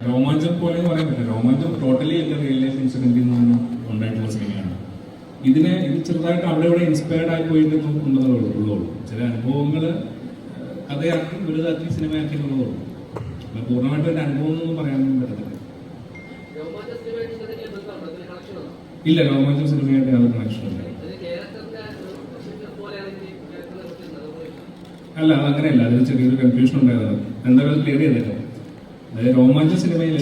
രോമാഞ്ചം പോലെ എന്ന് പറയാൻ പറ്റില്ല. രോമാഞ്ചം ടോട്ടലി എന്റെ റിയൽ ലൈഫ് ഇൻസിഡന്റിൽ നിന്ന് ഉണ്ടായിട്ടുള്ള സിനിമയാണ് ഇതിനെ ഇത് ചെറുതായിട്ട് അവിടെ ഇവിടെ ഇൻസ്പയർഡ് ആയി പോയിട്ട് ഉണ്ടെന്നേ ഉള്ളൂ ചില അനുഭവങ്ങൾ കഥയാക്കി വലുതാക്കി സിനിമയാക്കി എന്നുള്ളതേ ഉള്ളൂ. അപ്പം പൂർണമായിട്ട് എന്റെ അനുഭവം എന്നൊന്നും പറയാനൊന്നും പറ്റത്തില്ല? ഇല്ല. രോമാഞ്ചം സിനിമയായിട്ട് യാതൊരു ഒരു. അതുപോലെ അല്ല അതങ്ങനെയല്ല അതിന് ചെറിയൊരു കൺഫ്യൂഷൻ ഉണ്ടായതാണ്. എന്തായാലും ക്ലിയർ ചെയ്തേക്കാം. അതായത് രോമാഞ്ച സിനിമയിൽ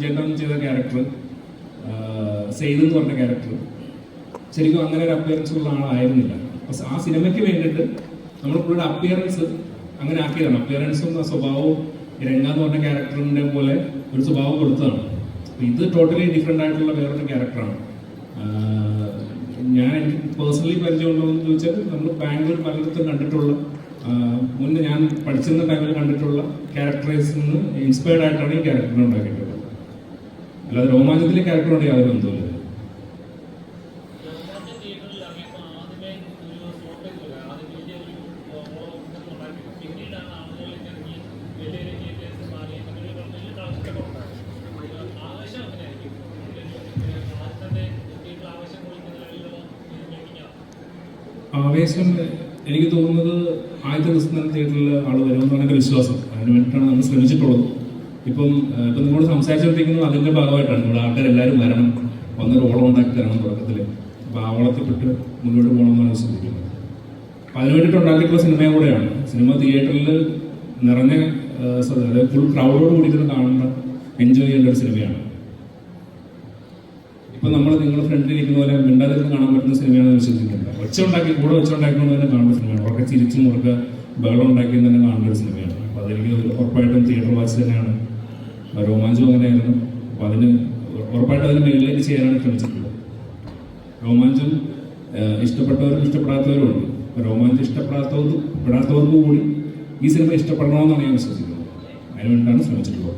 ചെമ്പൻ ചെയ്ത ക്യാരക്ടർ സെയ്ദ് എന്ന് പറഞ്ഞ ക്യാരക്ടർ ശരിക്കും അങ്ങനെ ഒരു അപ്പിയറൻസ് ഉള്ള ആളായിരുന്നില്ല. പക്ഷെ ആ സിനിമയ്ക്ക് വേണ്ടിയിട്ട് നമ്മൾ പുള്ളിയുടെ അപ്പിയറൻസ് അങ്ങനെ ആക്കിയതാണ്. അപ്പിയറൻസും ആ സ്വഭാവവും രംഗ എന്ന് പറഞ്ഞ ക്യാരക്ടറിന്റെ പോലെ ഒരു സ്വഭാവം കൊടുത്തതാണ്. ഇത് ടോട്ടലി ഡിഫറെന്റ് ആയിട്ടുള്ള വേറൊരു ക്യാരക്ടറാണ് ഞാൻ എനിക്ക് പേഴ്സണലി പരിചയമുണ്ടോയെന്ന് ചോദിച്ചാൽ നമ്മൾ ബാംഗ്ലൂർ പലയിടത്തും കണ്ടിട്ടുള്ള മുന്നേ ഞാൻ പഠിച്ചിരുന്ന ടൈമിൽ കണ്ടിട്ടുള്ള ക്യാരക്ടറൈസിൽ നിന്ന് ഇൻസ്പയർഡ് ആയിട്ടാണ് ഈ ക്യാരക്ടർ ഉണ്ടാക്കിയിട്ടുള്ളത്. അല്ലാതെ രോമാഞ്ചത്തിലെ ക്യാരക്ടറോട് യാതൊരു ബന്ധമില്ല ആവേശം എനിക്ക് തോന്നുന്നത് ആദ്യത്തെ തന്നെ തിയേറ്ററിൽ ആൾ വരുമെന്നാണ് എന്റെ വിശ്വാസം. അതിന് വേണ്ടിയിട്ടാണ് നമ്മൾ ശ്രമിച്ചിട്ടുള്ളത്. ഇപ്പം ഇപ്പം നിങ്ങളോട് സംസാരിച്ചുകൊണ്ടിരിക്കുന്നത് അതിന്റെ ഭാഗമായിട്ടാണ്. ഇവിടെ ആൾക്കാരെല്ലാവരും വരണം. വന്നൊരു ഓളം ഉണ്ടാക്കി തരണം തുടക്കത്തിൽ അപ്പോൾ ആ ഓളത്തിൽപ്പെട്ട് മുന്നോട്ട് പോകണമെന്നാണ് വിശ്വസിക്കുന്നത് അപ്പം അതിന് വേണ്ടിയിട്ട് ഉണ്ടാക്കിയിട്ടുള്ള സിനിമയും കൂടെയാണ്. സിനിമ തിയേറ്ററിൽ നിറഞ്ഞ ഫുൾ ക്രൗഡോട് കൂടിയിട്ട് കാണേണ്ട എൻജോയ് ചെയ്യേണ്ട ഒരു സിനിമയാണ്. ഇപ്പൊ നമ്മൾ നിങ്ങളുടെ ഫ്രണ്ടിൽ ഇരിക്കുന്ന പോലെ മിണ്ടാതിരുന്ന് കാണാൻ പറ്റുന്ന സിനിമയാണെന്ന് വിശ്വസിക്കുന്നില്ല ഒച്ച ഉണ്ടാക്കി കൂടെ ഒച്ച ഉണ്ടാക്കിക്കൊണ്ട് തന്നെ കാണുന്ന സിനിമയാണ് ഉറക്കെ ചിരിച്ചും ഉറക്കെ ബഹളം ഉണ്ടാക്കി തന്നെ കാണുന്ന ഒരു സിനിമയാണ് അപ്പൊ അതെനിക്ക് ഉറപ്പായിട്ടും തിയേറ്റർ വാച്ച് തന്നെയാണ്. രോമാഞ്ചം അങ്ങനെയായിരുന്നു. അപ്പൊ അതിന് ഉറപ്പായിട്ടും അതിന് മേളിലേക്ക് ചെയ്യാനാണ് ശ്രമിച്ചിട്ടുള്ളത്. രോമാഞ്ചം ഇഷ്ടപ്പെട്ടവരും ഇഷ്ടപ്പെടാത്തവരും ഉണ്ട്. രോമാഞ്ചം ഇഷ്ടപ്പെടാത്തവർക്ക് പെടാത്തവർക്ക് കൂടി ഈ സിനിമ ഇഷ്ടപ്പെടണമെന്നാണ് ഞാൻ വിശ്വസിക്കുന്നത്. അതിനുവേണ്ടിയിട്ടാണ് ശ്രമിച്ചിട്ടുള്ളത്.